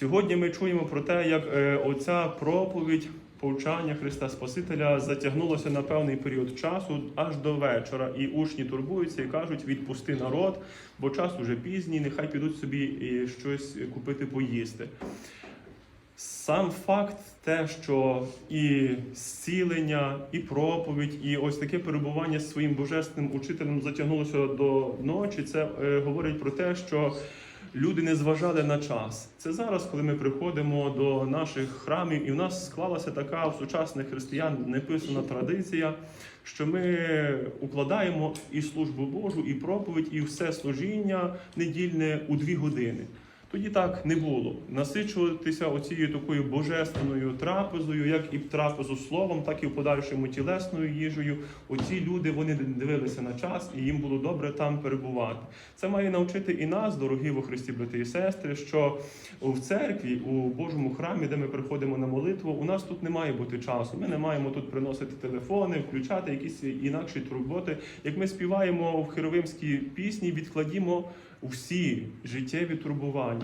Сьогодні ми чуємо про те, як е, оця проповідь повчання Христа Спасителя затягнулося на певний період часу аж до вечора. І учні турбуються і кажуть: відпусти народ, бо час уже пізній, нехай підуть собі і щось купити поїсти. Сам факт, те, що і зцілення, і проповідь, і ось таке перебування з своїм божественним учителем затягнулося до ночі. Це е, говорить про те, що люди не зважали на час. Це зараз, коли ми приходимо до наших храмів, і в нас склалася така в сучасних християн неписана традиція, що ми укладаємо і службу Божу, і проповідь, і все служіння недільне у дві години. Тоді так не було. Насичуватися оцією такою божественною трапезою, як і трапезу словом, так і в подальшому тілесною їжею. Оці люди вони дивилися на час, і їм було добре там перебувати. Це має навчити і нас, дорогі во Христі, брати і сестри, що в церкві, у Божому храмі, де ми приходимо на молитву, у нас тут не має бути часу. Ми не маємо тут приносити телефони, включати якісь інакші турботи. Як ми співаємо в херовимській пісні, відкладімо всі життєві турбування.